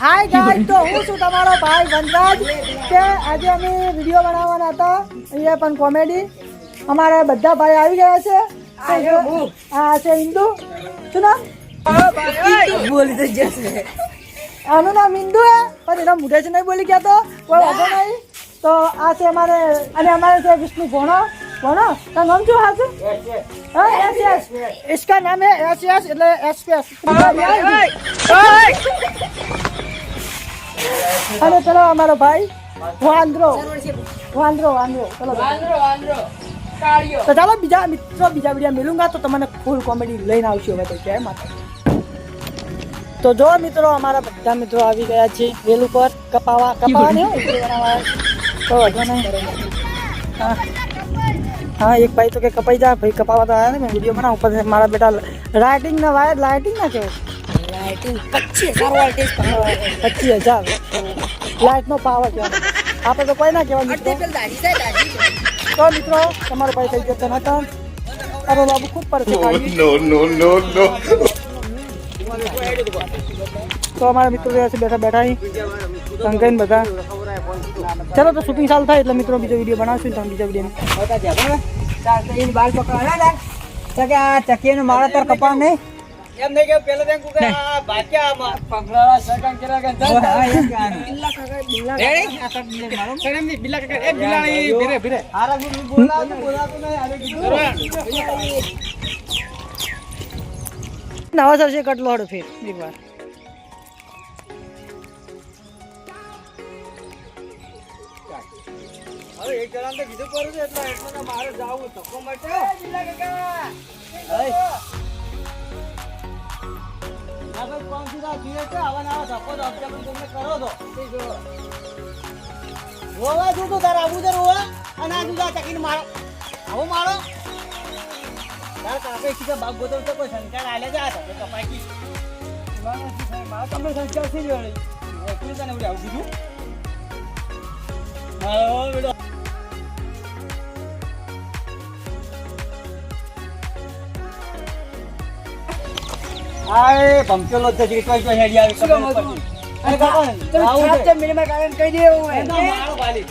Hi guys તો હું છું તમારો ભાઈ વનરાજ કે આજે અમે વીડિયો બનાવવાના હતા. અહીંયા પણ કોમેડી અમારા બધા ભાઈ આવી ગયા છે. તો આ છે હિન્દુ શું નામ? આનું નામ હિન્દુ હે પણ એના મોઢે છે નહીં બોલી ગયા તો. કોઈ વાંધો નહીં. તો આ છે અમારે અને અમારે છે વિષ્ણુ ભોણો. ભોણો તારું નામ શું હા છે હા એસ એસ इसका नाम है एस एस એટલે એસ એસ અને ચલો અમારો ભાઈ વાંદરો વાંદરો વાંદરો ચલો તો ચાલો બીજા મિત્રો બીજા વિડીયો મિલુંગા તો તમને ફૂલ કોમેડી લઈને આવશું હવે તો જય માતા તો જો મિત્રો અમારા બધા મિત્રો આવી ગયા છે વેલ ઉપર કપાવા કપાવા નહીં હોય, video બનાવવા. તો વાંધો નહીં હા હા એક ભાઈ તો કે કપાઈ જા ભાઈ કપાવા તો આવ્યા ને મેં વીડિયો બનાવ ઉપર મારા બેટા રાઇટિંગ ના વાયર લાઇટિંગ ના કેવું પચીસ હજાર લાઇટ નો પાવર કહેવાય. આપણે તો કોઈ ના કહેવાય મિત્રો. તો મિત્રો તમારો ભાઈ થઈ જતો નતા અરે બાબુ ખૂબ ખાલી. નો નો નો no. તો અમારા મિત્રો રહ્યા છે બેઠા બેઠા અહીં. સંગાઈને બધા. ચલો તો શૂટિંગ ચાલુ થાય એટલે મિત્રો બીજો વીડિયો બનાવશું તમે બીજા વીડિયો ચકીનો મારો તાર કપાવ નહીં. એમ નહીં કે પેલા તેમ કુકે બાક્યા પગલાળા સગન કર્યા કે જતા. રેડી? સગનની બિલા કાકા, એ બિલાડી ભીરે ભીરે. બોલાવતું બોલાવતું નહીં આવે કીધું. નવા સરસે કટલો હડો ફેર એક વાર. એક જણાને તો કીધું કરું છું એટલે એટલો તો મારે જાવું ધક્કો કાકા. કોણ સીધા છે? આવા ને આવા ધક્કો તો પણ તમને કરો તો. રોવા શું તું તારે આવું રોવા? અને આ જુદા ચકીને મારો. આવો મારો? તારે કાકા કીધા બાપ ગોતવતો કોઈ સંસ્કાર આલે છે આ કપાઈ ગઈ. તમને સંસ્કાર થઈ ગયો વળી. તને આવું કીધું? હા, બેટા. આય ભમચોલો જ છે કોઈ કોઈ હેડી આવી શું પડતી. અરે કાકા, આવું છે. એનો મારો બાલી.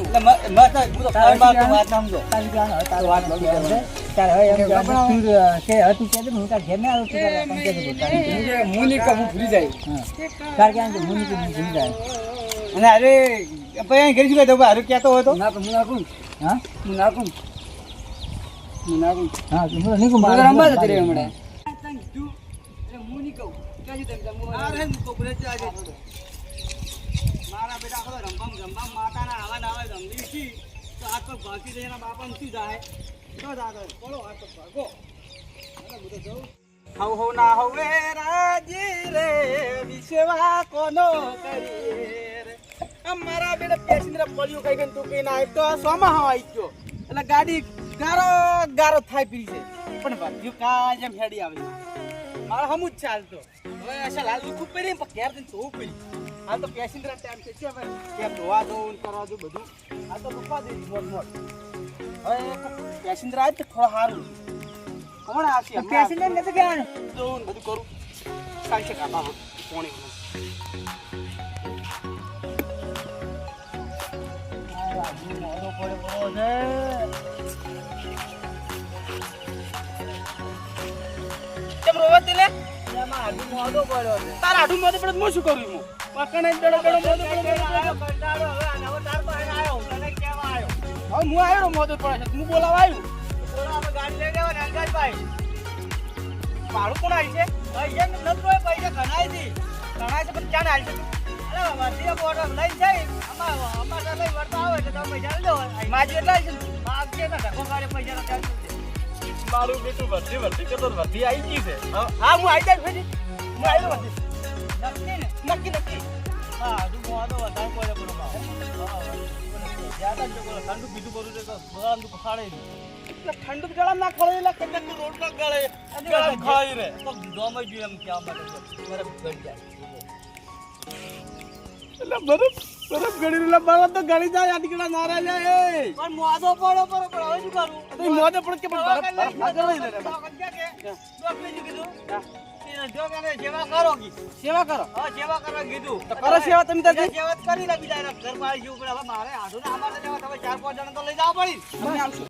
એટલે મ- મસ્ત હું તો મારો સમજો. અને અરે ભાઈ અહીં ઘરે શું તો ભાઈ હારું કહેતો હોય તો. અરે હું તો બોલે જ આજે. મારા બેટા આખો રમભમ રંભામ માતાના આવા ને આવે રમવી છી. તો હાથ પગ ભાગી જાય બાપા શું જાય તો દાદા બોલો હાથ પગ ભાગો. હું હવ હવ ના હવે રાજી રે વિશ્વા કોનો કરી રે અમારા બેટા પેસેન્જર પડ્યું કઈ તું કઈ ના તો સોમાં હા આવી ગયો. એટલે ગાડી ગારો ગારો થાય પી છે. પણ ભાગ્યું કા જેમ હેડી આવે મારા હમુ જ ચાલતો. હવે અસલ હાલ દુખું પડી પણ ઘેર જઈને જોવું પડી. હાલ તો પેસેન્જર ટાઈમ છે. છે હવે? કેમ ધોવા દઉં કરવા દઉં બધું? આ તો રૂપા દે મોટ મોટ. હવે પેસેન્જર આવે તો થોડું સારું કોણ આવશે? પેસેન્જર નથી દઉં ને બધું કરું. સાંજે છે કાપા પોણી શું કરું એમાં? પાકણે દડો દડો મોઢું પડે તો હવે હું આવ્યો મોઢું પડે હું બોલાવા આવ્યું ભાડું કોણ આવી છે? પૈસા હોય પૈસા ઘણાય છે ઘણાય છે, પણ ક્યાં આવી છે અરે વર્ધી લઈ જાય. મારું બેટું વર્ધી વર્ધી કરતો વર્ધી આવી ગઈ છે. હા. હું આવી જાય ફરી. હું આવ્યો વર્ધી નક્કી નક્કી નક્કી. હા તું મોડો વધારે પડે પડો ઠંડુ બીજું કરું છે તો એટલે ઠંડુ ગળામ ના ખળે એટલે કેટલાક તું પર ગળે. ખાઈ રે તો દોમ જ એમ ક્યાં માટે મારે ગઈ જાય. એટલે મને બરફ ગળી લે બરફ તો ગળી જાય આ નારા જાય એ. પણ મોદો પડ્યો પડ્યો પણ હવે શું કરું? તો ઈ મોઢે કે પણ બરફ બરફ ના ગળી લે. રે. જો કે સેવા કરો કી. સેવા કરો? હા સેવા કરવા કીધું. તો કરો સેવા તમે તાર સેવા કરી લે બીજા ઘરમાં આવી ગયું પણ હવે મારે આઢું ને અમારે લેવા તમે ચાર પાંચ જણા તો લઈ જવા પડી. તમે આવશો.